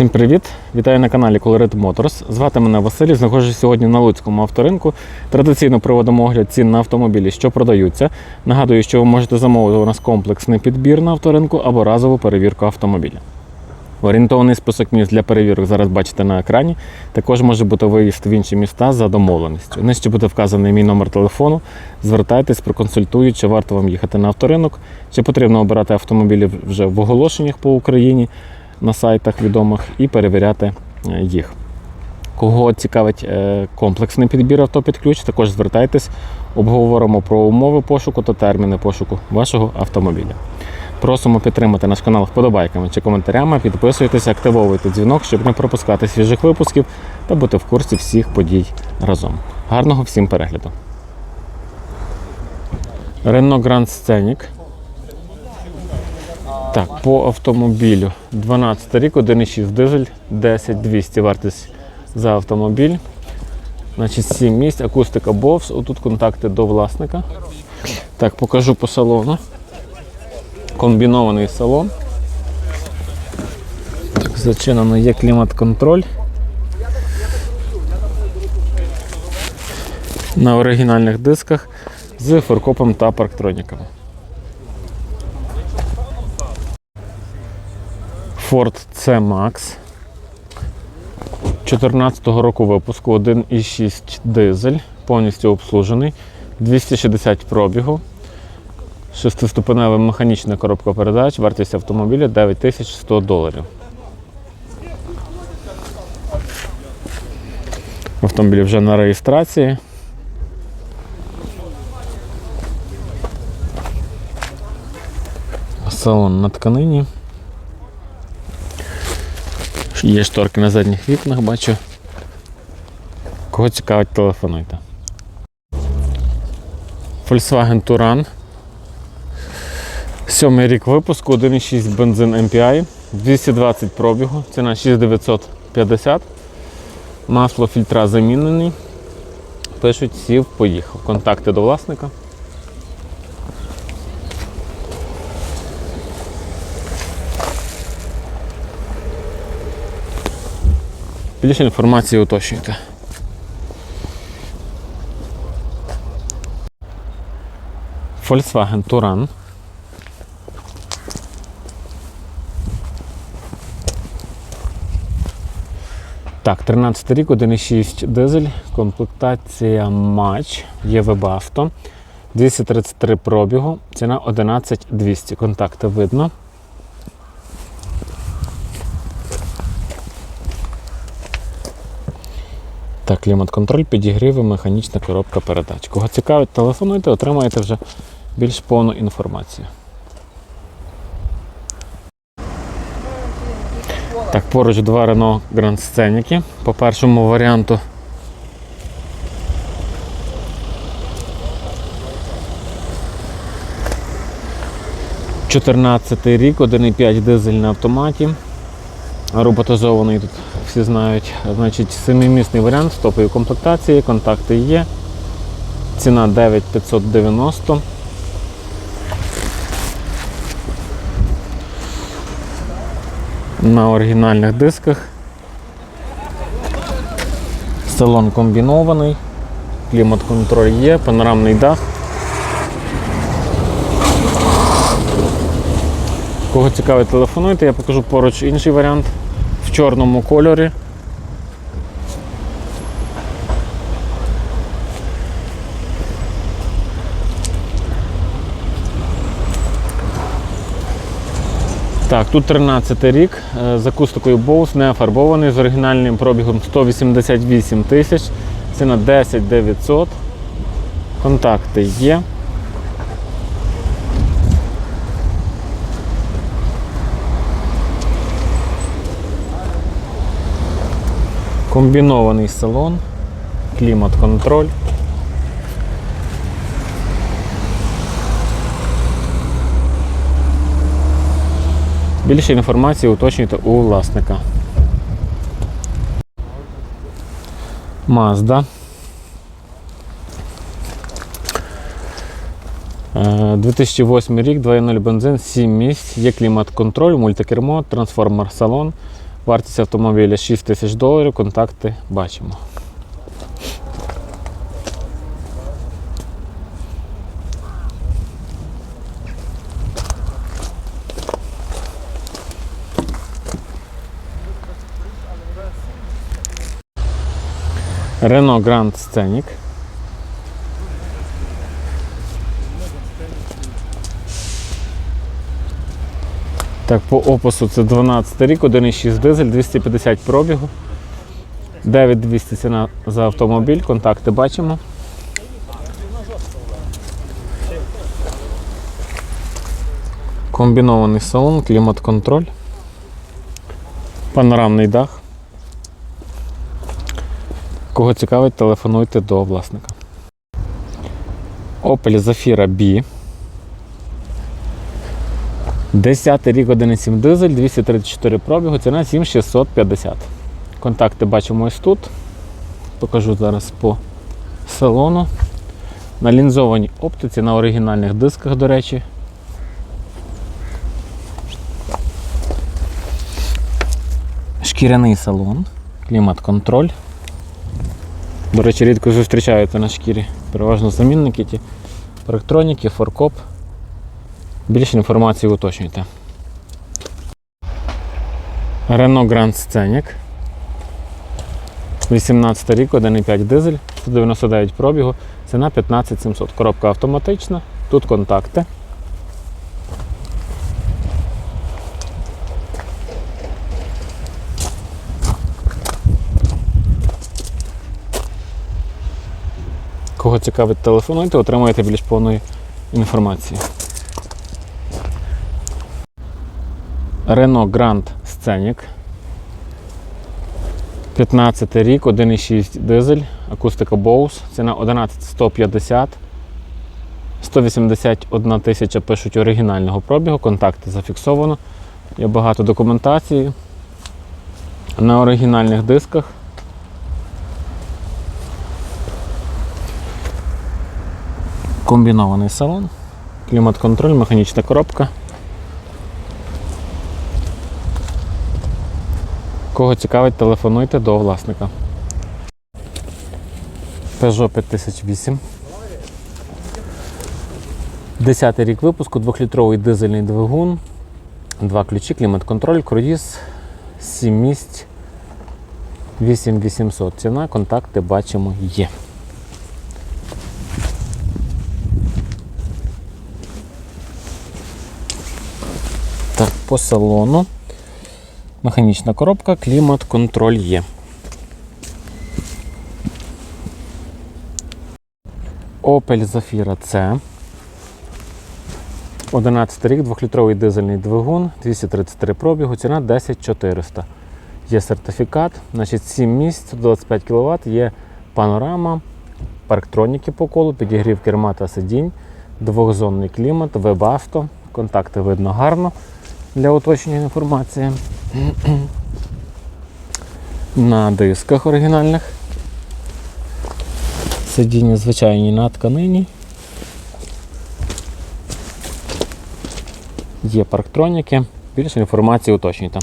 Всім привіт! Вітаю на каналі Colored Motors. Звати мене Василь. Знаходжусь сьогодні на Луцькому авторинку. Традиційно проводимо огляд цін на автомобілі, що продаються. Нагадую, що ви можете замовити у нас комплексний підбір на авторинку або разову перевірку автомобіля. Орієнтований список міст для перевірок зараз бачите на екрані. Також може бути виїзд в інші міста за домовленістю. Нижче буде вказаний мій номер телефону. Звертайтесь, проконсультують, чи варто вам їхати на авторинок, чи потрібно обирати автомобілі вже в оголошеннях по Україні на сайтах відомих і перевіряти е, їх. Кого цікавить е, комплексний підбір авто під ключ, також звертайтесь, обговоримо про умови пошуку та терміни пошуку вашого автомобіля. Просимо підтримати наш канал вподобайками чи коментарями, підписуйтесь, активовуйте дзвінок, щоб не пропускати свіжих випусків та бути в курсі всіх подій разом. Гарного всім перегляду! Renault Grand Scenic. Так, по автомобілю 12 рік, 1,6 дизель, 10200 вартість за автомобіль. Значить, 7 місць, акустика Bose, отут контакти до власника. Так, покажу по салону. Комбінований салон. Так, зачинено є клімат-контроль. На оригінальних дисках з форкопом та парктроніками. Ford C-Max 14 року випуску 1,6 дизель, повністю обслужений, 260 пробігу, шестиступенева механічна коробка передач, вартість автомобіля 9100 доларів. Автомобіль вже на реєстрації. Салон на тканині. Є шторки на задніх вікнах, бачу. Кого цікавить, телефонуйте. Volkswagen Touran. Сьомий рік випуску, 1,6 бензин MPI, 220 пробігу, ціна 6950. Масло фільтра замінений. Пишуть, сів, поїхав. Контакти до власника. Більше інформації уточнюйте. Volkswagen Touran. Так, 13 рік, 1,6 дизель, комплектація матч, є Webasto, 233 пробігу, ціна 11200. Контакти видно. Так, клімат-контроль, підігріви, механічна коробка передач. Кого цікавить, телефонуйте, отримаєте вже більш повну інформацію. Так, поруч два Renault Grand Scenic. По першому варіанту. Чотирнадцятий рік, 1,5 дизель на автоматі. Роботизований тут всі знають. Значить, семимісний варіант з топової комплектації, контакти є. Ціна 9590. На оригінальних дисках. Салон комбінований, клімат-контроль є, панорамний дах. Кого цікавить, телефонуйте, я покажу поруч інший варіант чорному кольорі. Так, тут 13 рік, е, з акустикою Bose, не фарбований, з оригінальним пробігом 188 тисяч, ціна 10 900. Контакти є. Комбінований салон, клімат-контроль. Більше інформації уточнюйте у власника. Mazda. Е, 2008 рік, 2.0 бензин, 7 місць, є клімат-контроль, мультикермо, трансформер салон. Вартість автомобіля 6 тисяч доларів, контакти бачимо. Renault Grand Scenic. Так, по опису це 12 рік, 1,6 дизель, 250 пробігу. 9200 ціна за автомобіль, контакти бачимо. Комбінований салон, клімат-контроль, панорамний дах. Кого цікавить, телефонуйте до власника. Opel Zafira B. 10 рік 1,7 дизель, 234 пробігу, ціна 7650. Контакти бачимо ось тут. Покажу зараз по салону. На лінзованій оптиці, на оригінальних дисках, до речі. Шкіряний салон, клімат-контроль. До речі, рідко зустрічаються на шкірі. Переважно замінники ті. Електроніки, форкоп. Більше інформації уточнюйте. Renault Grand Scenic. 18 рік, 1,5 дизель, 199 пробігу, ціна 15700. Коробка автоматична, тут контакти. Кого цікавить, телефонуйте, отримаєте більш повної інформації. Renault Grand Scenic. 15 рік, 1,6 дизель, акустика Bose, ціна 11150. 181 тисяча пишуть оригінального пробігу, контакти зафіксовано. Є багато документації на оригінальних дисках. Комбінований салон, клімат-контроль, механічна коробка. Кого цікавить, телефонуйте до власника. Peugeot 5008. 10 рік випуску, 2-літровий дизельний двигун, два ключі, клімат-контроль, круїз, 7 місць, 8800. Ціна, контакти бачимо є. Так, по салону. Механічна коробка, клімат, контроль є. Opel Zafira C. 11 рік, 2-літровий дизельний двигун, 233 пробігу, ціна 10400. Є сертифікат, значить 7 місць, 125 кВт, є панорама, парктроніки по колу, підігрів керма та сидінь, двохзонний клімат, вебасто. Контакти видно гарно для уточнення інформації. На дисках оригінальних. Сидіння звичайні на тканині. Є парктроніки. Більше інформації уточнюйте.